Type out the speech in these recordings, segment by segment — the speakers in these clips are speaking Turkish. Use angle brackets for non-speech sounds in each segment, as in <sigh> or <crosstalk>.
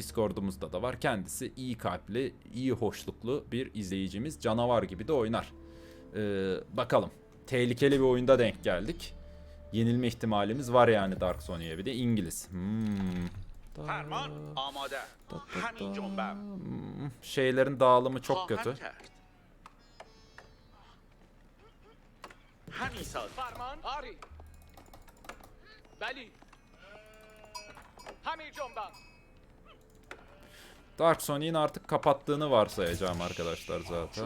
Discord'umuzda da var. Kendisi iyi kalpli, iyi hoşluklu bir izleyicimiz. Canavar gibi de oynar. Ee, bakalım. Tehlikeli bir oyunda denk geldik. Yenilme ihtimalimiz var yani Dark Sonya'ya bir de İngiliz. Hmm. Amade. Hmm. Şeylerin dağılımı çok kötü. Ari. Beli. Hamir Dark Sony'in artık kapattığını varsayacağım arkadaşlar zaten.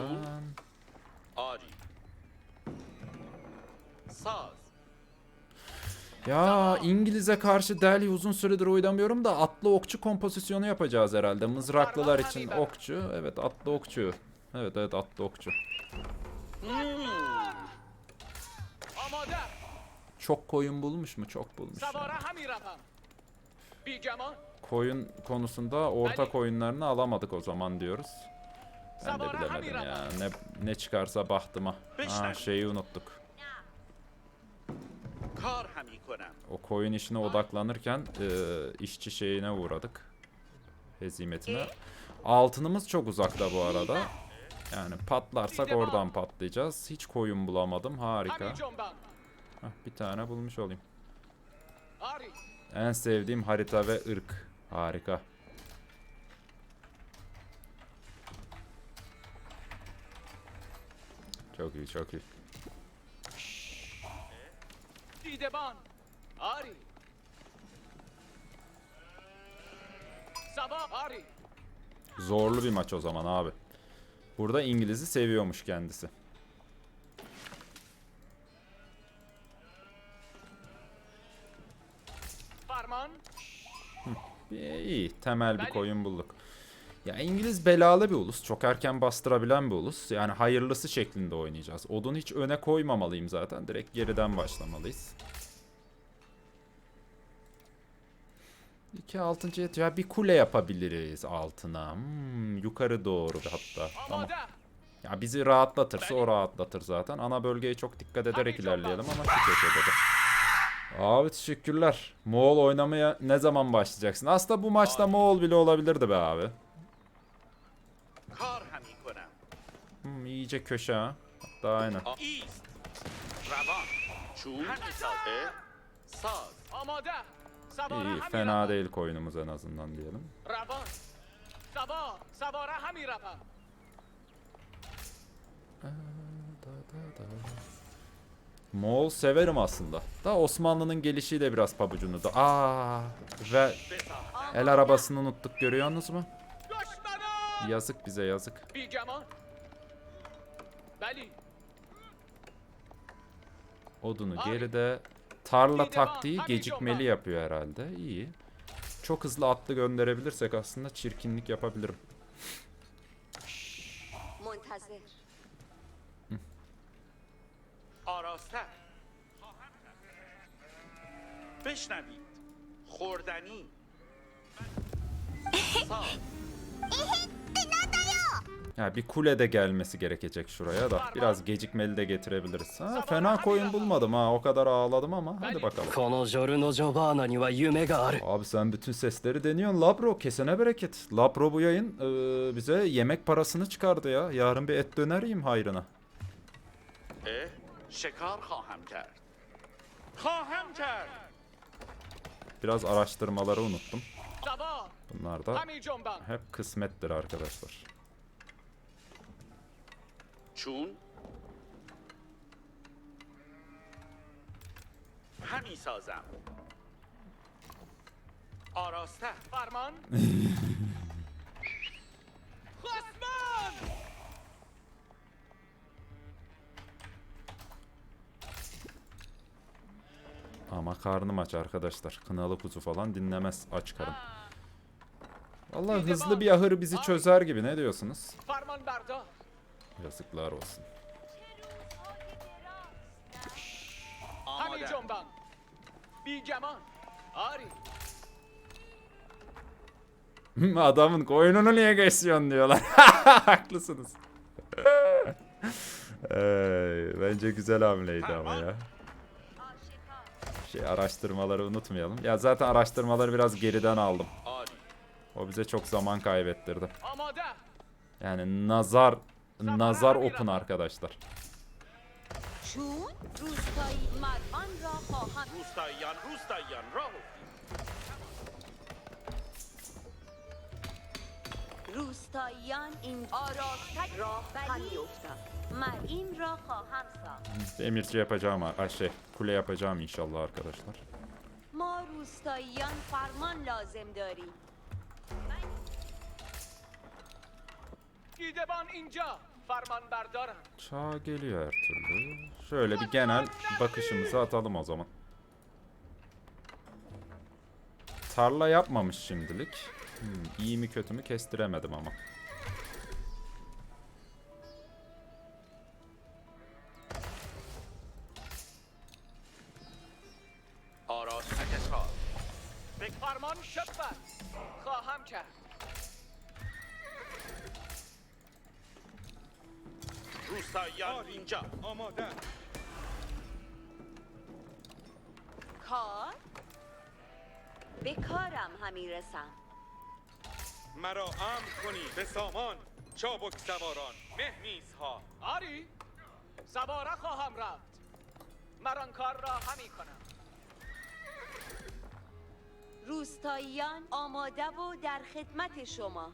Ya İngiliz'e karşı Delhi uzun süredir oynamıyorum da atlı okçu kompozisyonu yapacağız herhalde. Mızraklılar için okçu. Evet atlı okçu. Evet evet atlı okçu. Çok koyun bulmuş mu? Çok bulmuş. Yani. Koyun konusunda ortak oyunlarını alamadık o zaman diyoruz. Ben de bilemedim ya. Ne, ne çıkarsa bahtıma. Aa şeyi unuttuk. O koyun işine odaklanırken e, işçi şeyine uğradık. Hezimetine. Altınımız çok uzakta bu arada. Yani patlarsak oradan patlayacağız. Hiç koyun bulamadım. Harika. Heh, bir tane bulmuş olayım. En sevdiğim harita ve ırk. Harika. Çok iyi, çok iyi. Dideban, Ari. Sabah Ari. Zorlu bir maç o zaman abi. Burada İngiliz'i seviyormuş kendisi. İyi temel bir koyun bulduk. Ya İngiliz belalı bir ulus. Çok erken bastırabilen bir ulus. Yani hayırlısı şeklinde oynayacağız. Odun hiç öne koymamalıyım zaten. Direkt geriden başlamalıyız. İki altıncı yet. Ya bir kule yapabiliriz altına. Hmm, yukarı doğru hatta. Tamam. Ya bizi rahatlatırsa o rahatlatır zaten. Ana bölgeye çok dikkat ederek ilerleyelim ama şu köşede de. Abi teşekkürler. Moğol oynamaya ne zaman başlayacaksın? Aslında bu maçta Moğol bile olabilirdi be abi. Hmm, iyice köşe ha. Hatta aynı. İyi fena değil koyunumuz en azından diyelim. Ee, da, da, da. Moğol severim aslında. Da Osmanlı'nın gelişiyle biraz pabucunu da. Aa, ve el arabasını unuttuk görüyorsunuz mu? Yazık bize yazık. Odunu geride. Tarla taktiği gecikmeli yapıyor herhalde. İyi. Çok hızlı atlı gönderebilirsek aslında çirkinlik yapabilirim. آراستر بشنوید خوردنی صاف Ha bir kule de gelmesi gerekecek şuraya da. Biraz gecikmeli de getirebiliriz. Ha fena koyun bulmadım ha. O kadar ağladım ama hadi bakalım. Abi sen bütün sesleri deniyorsun. Labro kesene bereket. Labro bu yayın e, bize yemek parasını çıkardı ya. Yarın bir et döner yiyeyim hayrına. E? شکار خواهم کرد خواهم کرد Biraz araştırmaları unuttum. سبا Bunlar da همین جنبم hep kısmettir arkadaşlar. چون همی سازم آراسته فرمان Ama karnım aç arkadaşlar. Kınalı kuzu falan dinlemez aç karın. Vallahi hızlı bir ahır bizi çözer gibi ne diyorsunuz? Yazıklar olsun. Adamın koyununu niye kesiyorsun diyorlar. <laughs> Haklısınız. <laughs> Bence güzel hamleydi ama ya şey. Araştırmaları unutmayalım. Ya zaten araştırmaları biraz geriden aldım. O bize çok zaman kaybettirdi. Yani nazar nazar open arkadaşlar. روستاییان روستاییان راه افتید روستاییان این آراستک راه ولی افتم مر این را خواهم ساخت Demirci yapacağım ha şey kule yapacağım inşallah arkadaşlar. ما روستاییان فرمان لازم داریم دیدبان اینجا فرمان بردارم Çağ geliyor her türlü. Şöyle bir genel bakışımızı atalım o zaman. Tarla yapmamış şimdilik. Hmm, iyi mi kötü mü kestiremedim ama. آراستک کار فرمان شبت خواهم کرد روستاییان اینجا آماده کار به کارم همی رسم مرا امر کنی به سامان چابک سواران مهمیزها آری سواره خواهم رفت. مران کار را همی کنم. روستاییان آماده و در خدمت شما.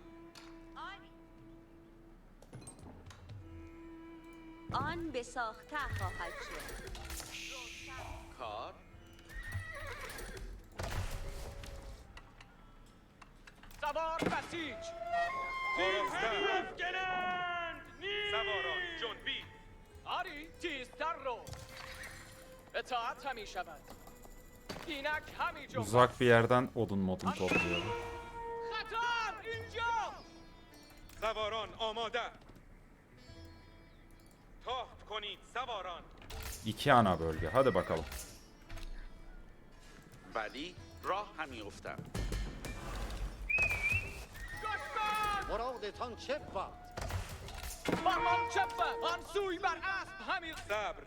آن به ساخته خواهد شد. کار؟ سوار بسیج آراسته سواران جنبی آری تیزتر رو اطاعت همی شود اینک همی جنبد Uzak bir yerden odun modun topluyorum. خطر اینجا سواران آماده تاخت کنید سواران İki ana bölge. Hadi bakalım. ولی راه همی افتم مرادتان چه بود فرمان چپه آن سوی بر اسب همی صبر.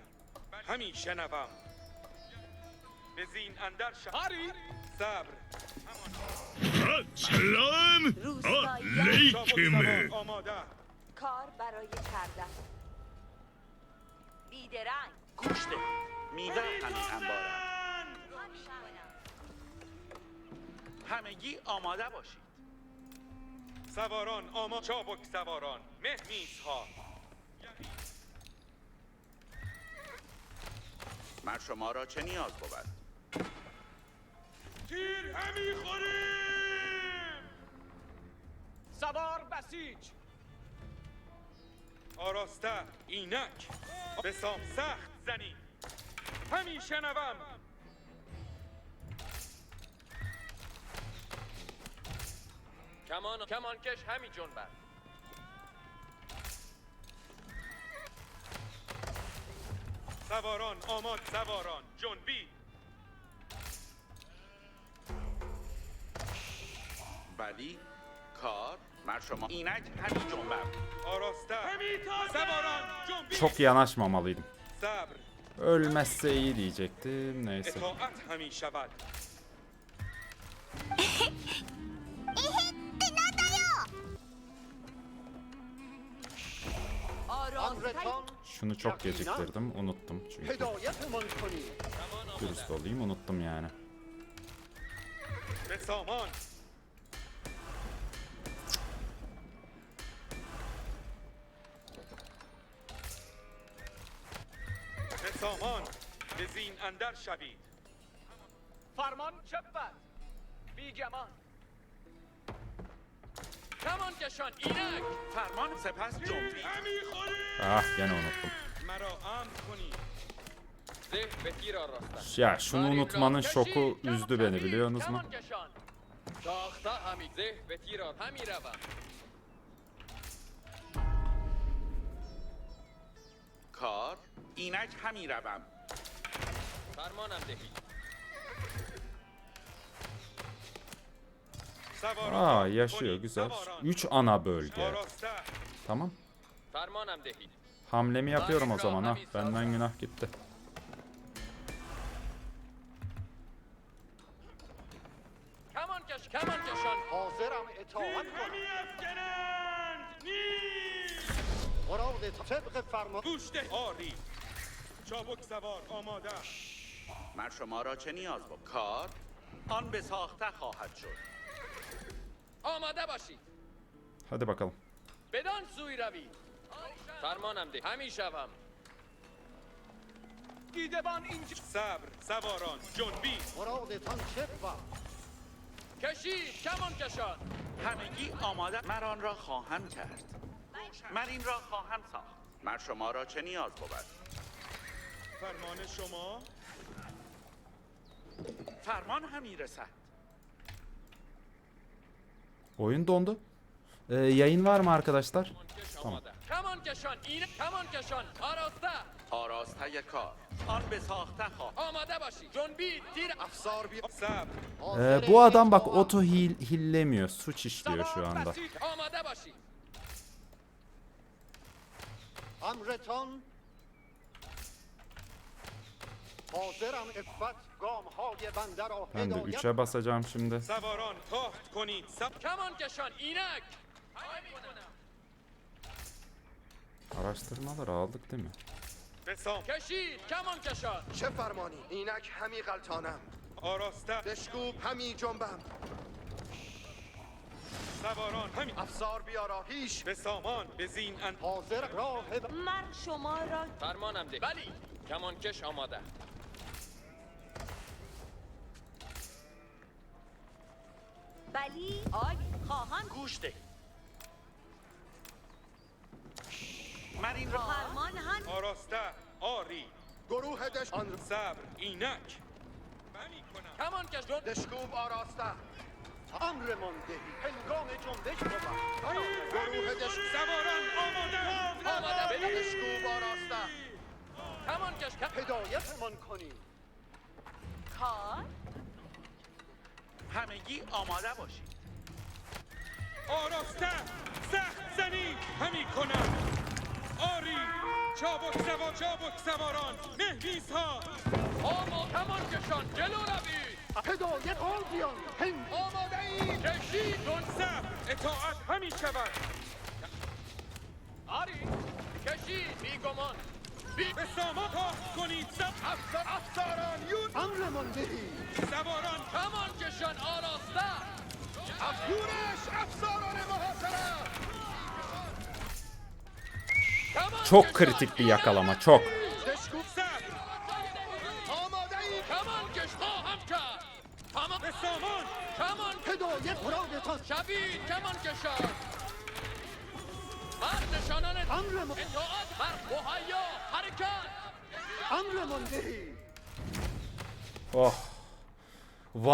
همی شنوم. به زین اندر شد آری. صبر. سوار آماده. کار برای کردن. بیدرنگ. گوش ده میوه همی انبارم. همگی آماده باشید. سواران آما چابک سواران مهمیزها من شما را چه نیاز بود؟ تیر همی خوریم! سوار بسیج! آراسته اینک به سام سخت زنی. همی شنوم. کمان کمانکش همی جنبد سواران آماد سواران جنبی ولی کار من شما اینک همی جنبم آراسته سواران جنبی Çok yanaşmamalıydım. صبر Ölmezse iyi diyecektim. Neyse. اطاعت همی شود Şunu çok geciktirdim. Unuttum çünkü. هدایتمان کنید Dürüst olayım unuttum yani. به سامان به سامان به زین اندر شوید فرمان چپت بیگمان کمانکشان اینک فرمان سپس جنبی همی خورید Ah gene unuttum. مرا امر کنید زه به تیر آراستن Ya şunu unutmanın şoku üzdü beni biliyorsunuz mu? کمانکشان ساخته همی زه به تیر آر همی روم کار اینک همی روم فرمانم دهید Aa yaşıyor کنید. güzel. سواران. 3 ana bölge. آراسته Tamam. فرمانم دهید Hamlemi yapıyorum o zaman ha. Benden günah gitti. کمانکش کمانکشان حاضر حاضرم اطاعت کنم همی افکنند نیز مراد طبق فرمان گوش ده آری چابک سوار آماده من شما را چه نیاز بود کار آن به ساخته خواهد شد آماده باشید. Hadi bakalım. بدان سوی روید فرمانم ده. همی شوم. دیدبان اینجا. صبر سواران جنبی. مرادتان چه بود کشید کمان کشان. همگی آماده من آن را خواهم کرد. من این را خواهم ساخت. من شما را چه نیاز بود؟ فرمان شما؟ فرمان همی رسد. Oyun dondu. Ee, yayın var mı arkadaşlar? Tamam. Ee, bu adam bak oto hil hillemiyor. Suç işliyor şu anda. Hazırım باشید امرتان حاضرم افت گام های بنده را Ben de هدایت 3'e basacağım şimdi. سواران تاخت کنید سب کمان کشان اینک همی کنم. Araştırmaları aldık değil mi? به سام کشید کمان کشان چه فرمانی؟ اینک همی غلطانم آراسته بشکوب همی جنبم سواران همی افسار بیارا هیش به سامان به زین اند حاضر راه ب- مر شما را فرمانم ده بلی کمان کش آماده بلی آلی خواهم گوش ده. من این را فرمان هم آراسته آری. گروه دش آن صبر اینک. همی کنم. کمان کش جن... دشکوب آراسته. امرمان دهی هنگام جنبش بود گروه دش سواران آماده. آماده. بدان دشکوب آراسته. کمان کش کم... هدایتمان کنید کار؟ همگی آماده باشید. آراسته سخت زنی همی کنم آری چابک سوار چابک سواران مهمیز ها آما کمان کشان جلو روید هدایت آزیان هنگ آماده ای کشید. صبر اطاعت همی شود. آری کشید بیگمان. بی... به سامان تاخت کنید سب افسر افسران یون امرمان دهی سواران کمان کشان آراسته افگونش افساران محاصره کمان Çok کشان kritik bir yakalama çok.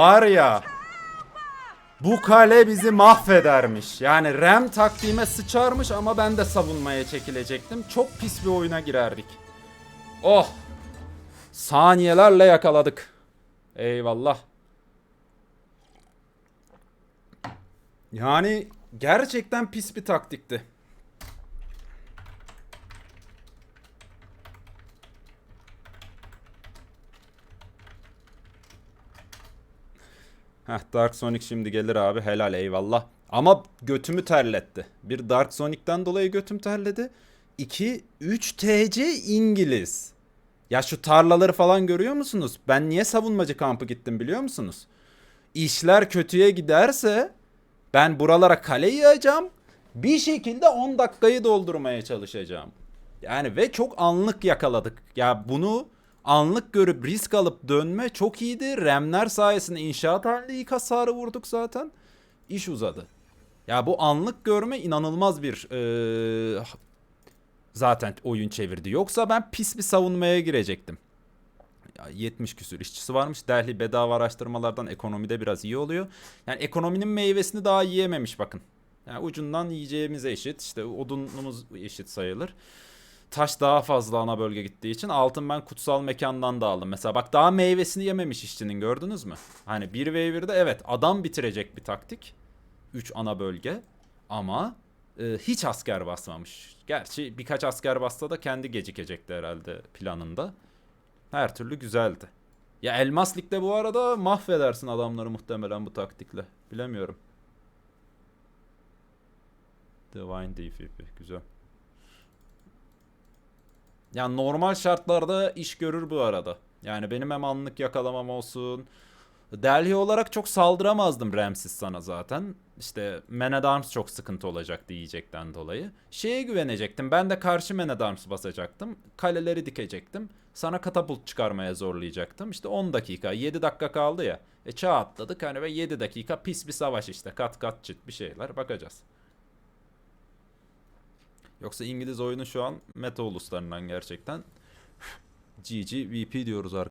Var ya. Bu kale bizi mahvedermiş. Yani Rem taktiğime sıçarmış ama ben de savunmaya çekilecektim. Çok pis bir oyuna girerdik. Oh. Saniyelerle yakaladık. Eyvallah. Yani gerçekten pis bir taktikti. Heh Dark Sonic şimdi gelir abi helal eyvallah. Ama götümü terletti. Bir Dark Sonic'ten dolayı götüm terledi. 2 3 TC İngiliz. Ya şu tarlaları falan görüyor musunuz? Ben niye savunmacı kampı gittim biliyor musunuz? İşler kötüye giderse ben buralara kale yığacağım. Bir şekilde 10 dakikayı doldurmaya çalışacağım. Yani ve çok anlık yakaladık. Ya bunu anlık görüp risk alıp dönme çok iyiydi. Remler sayesinde inşaat halinde ilk hasarı vurduk zaten. İş uzadı. Ya bu anlık görme inanılmaz bir eee, zaten oyun çevirdi. Yoksa ben pis bir savunmaya girecektim. Ya 70 küsür işçisi varmış. Delhi bedava araştırmalardan ekonomide biraz iyi oluyor. Yani ekonominin meyvesini daha yiyememiş bakın. Yani ucundan yiyeceğimiz eşit. İşte odunumuz eşit sayılır. Taş daha fazla ana bölge gittiği için altın ben kutsal mekandan da aldım. Mesela bak daha meyvesini yememiş işçinin gördünüz mü? Hani 1v1'de evet adam bitirecek bir taktik. 3 ana bölge ama e, hiç asker basmamış. Gerçi birkaç asker bassa da kendi gecikecekti herhalde planında. Her türlü güzeldi. Ya Elmas Lig'de bu arada mahvedersin adamları muhtemelen bu taktikle. Bilemiyorum. Divine DVP. Güzel. Yani normal şartlarda iş görür bu arada. Yani benim hem anlık yakalamam olsun. Delhi olarak çok saldıramazdım Ramses sana zaten. İşte Man at Arms çok sıkıntı olacak diyecekten dolayı. Şeye güvenecektim. Ben de karşı Man at Arms basacaktım. Kaleleri dikecektim. Sana katapult çıkarmaya zorlayacaktım. İşte 10 dakika, 7 dakika kaldı ya. E çağ atladık hani ve 7 dakika pis bir savaş işte. Kat kat çıt bir şeyler bakacağız. Yoksa İngiliz oyunu şu an meta uluslarından gerçekten. <laughs> GG VP diyoruz arkadaşlar.